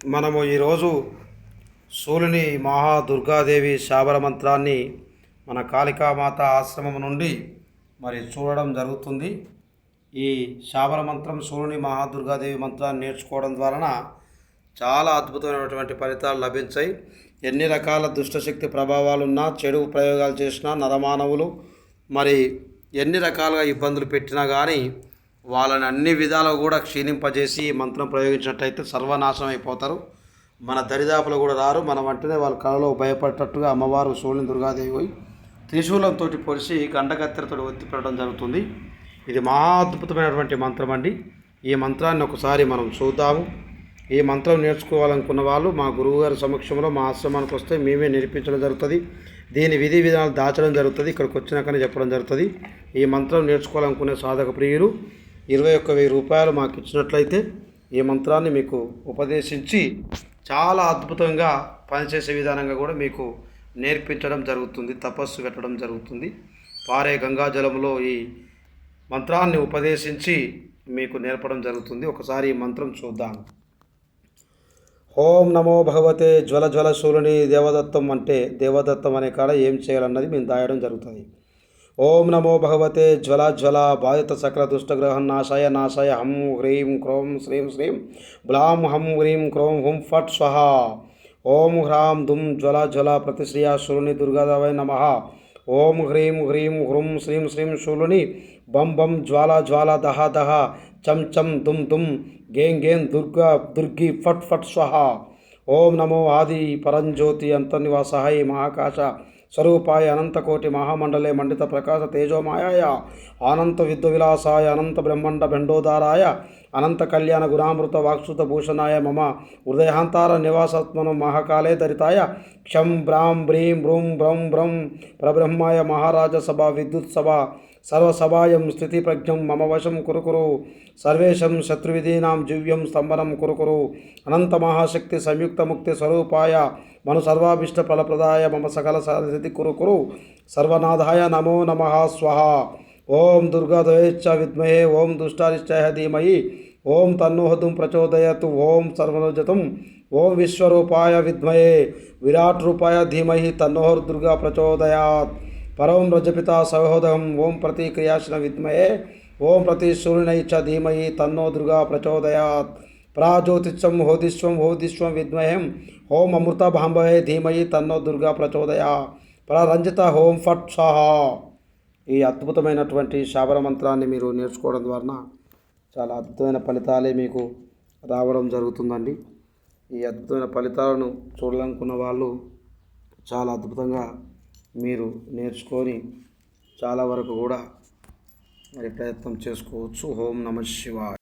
మనము ఈరోజు సూలిని మహాదుర్గాదేవి శాబర మంత్రాన్ని మన కాళికామాత ఆశ్రమం నుండి మరి చూడడం జరుగుతుంది. ఈ శాబర మంత్రం సూర్యుని మహాదుర్గాదేవి మంత్రాన్ని నేర్చుకోవడం ద్వారా చాలా అద్భుతమైనటువంటి ఫలితాలు లభించాయి. ఎన్ని రకాల దుష్టశక్తి ప్రభావాలున్నా చెడు ప్రయోగాలు చేసినా నరమానవులు మరి ఎన్ని రకాలుగా ఇబ్బందులు పెట్టినా కానీ వాళ్ళని అన్ని విధాలు కూడా క్షీణింపజేసి ఈ మంత్రం ప్రయోగించినట్టయితే సర్వనాశనం అయిపోతారు. మన దరిదాపులు కూడా రారు. మన వెంటనే వాళ్ళ కళలో భయపడేటట్టుగా అమ్మవారు సూర్యుని దుర్గాదేవి పోయి త్రిశూలంతో పొడిచి గండకత్తెరతో ఒత్తి పెట్టడం జరుగుతుంది. ఇది మహా అద్భుతమైనటువంటి మంత్రం అండి. ఈ మంత్రాన్ని ఒకసారి మనం చూద్దాము. ఈ మంత్రం నేర్చుకోవాలనుకున్న వాళ్ళు మా గురువుగారి సమక్షంలో మా ఆశ్రమానికి వస్తే మేమే నేర్పించడం జరుగుతుంది. దీని విధి విధానాలు దాచడం జరుగుతుంది. ఇక్కడికి వచ్చినాకనే చెప్పడం జరుగుతుంది. ఈ మంత్రం నేర్చుకోవాలనుకునే సాధక ప్రియులు ఇరవై ఒక్క వెయ్యి రూపాయలు మాకు ఇచ్చినట్లయితే ఈ మంత్రాన్ని మీకు ఉపదేశించి చాలా అద్భుతంగా పనిచేసే విధానంగా కూడా మీకు నేర్పించడం జరుగుతుంది తపస్సు పెట్టడం జరుగుతుంది. పారే గంగాజలంలో ఈ మంత్రాన్ని ఉపదేశించి మీకు నేర్పడం జరుగుతుంది. ఒకసారి ఈ మంత్రం చూద్దాం. ఓం నమో భగవతే జ్వల జ్వల శూరుని దేవదత్తం అంటే దేవదత్తం అనే కాడ ఏం చేయాలన్నది మేము దాయడం జరుగుతుంది. ఓం నమో భగవతే జ్వల జ్వల బాధిత సకల దుష్టగ్రహం నాశాయ నాశాయ హం హ్రీం క్రోం శ్రీం శ్రీం బ్లాం హం హ్రీం క్రోం హుం ఫట్ స్వహ ఓం హ్రాం దుం జ్వల జ్వల ప్రతిశ్రియ శూరుని దుర్గాదవై నమ ఓం హ్రీం హ్రీం హృం శ్రీం శ్రీం శూలుని బం బం జ్వాల జ్వాల దహ దహ చం చం దుమ్ దుమ్ గేం గేం దుర్గా దుర్గి ఫట్ ఫట్ స్వహ ఓం నమో ఆది పరంజ్యోతి అంతర్నివాసాయ మహాకాశ స్వరూపాయ అనంతకోటి మహామండలే మండిత ప్రకాశ తేజోమాయాయ అనంత విద్వ విలాసాయ అనంత బ్రహ్మండ భండోదారాయ అనంత కళ్యాణ గుణామృత వాక్సుత భూషణాయ మమ హృదయాంతార నివాసాత్మను మహాకాలే దరితాయ క్షం బ్రాం బ్రీం బ్రూం బ్రం బ్రం ప్రబ్రహ్మాయ మహారాజ సభ విద్యుత్ సభ సర్వసభాయం స్థితి ప్రజ్ఞం మమ వశం కురుకురు సర్వేషం శత్రువిధీనాం జివ్యం స్తంభనం కురుకురు అనంత మహాశక్తి సంయుక్త ముక్తి స్వరూపాయ మను సర్వాభిష్ట ఫలప్రదాయ మమ సకల సరస్వతి కురు కురు. సర్వనాథాయ నమో నమ స్వహ. ఓం దుర్గాదయేచ్ఛ విద్మహే ఓం దుష్టారిష్టయ ధీమహి ఓం తన్నోహతుం ప్రచోదయతు ఓం సర్వనోజతం ఓం విశ్వరూపాయ విద్మహే విరాట్ రూపాయ ధీమహి తన్నోహర్ దుర్గా ప్రచోదయాత్. పరం రజపిత సహోదయం ఓం ప్రతి క్రియాశన విద్మయే ఓం ప్రతి సూర్యునై ధీమహి తన్నో దుర్గా ప్రచోదయాత్. ప్రాజ్యోతిష్వం హోదిష్వం హోదిష్వం విద్మహం హోం అమృత భాంబవే ధీమయి తన్నో దుర్గా ప్రచోదయ ప్రారంజిత హోం ఫట్ సహ ఈ అద్భుతమైనటువంటి శాబర మంత్రాన్ని మీరు నేర్చుకోవడం ద్వారా చాలా అద్భుతమైన ఫలితాలే మీకు రావడం జరుగుతుందండి. ఈ అద్భుతమైన ఫలితాలను చూడాలనుకున్న వాళ్ళు చాలా అద్భుతంగా మీరు నేర్చుకొని చాలా వరకు కూడా మరి ప్రయత్నం చేసుకోవచ్చు. ఓం నమ శివాయ.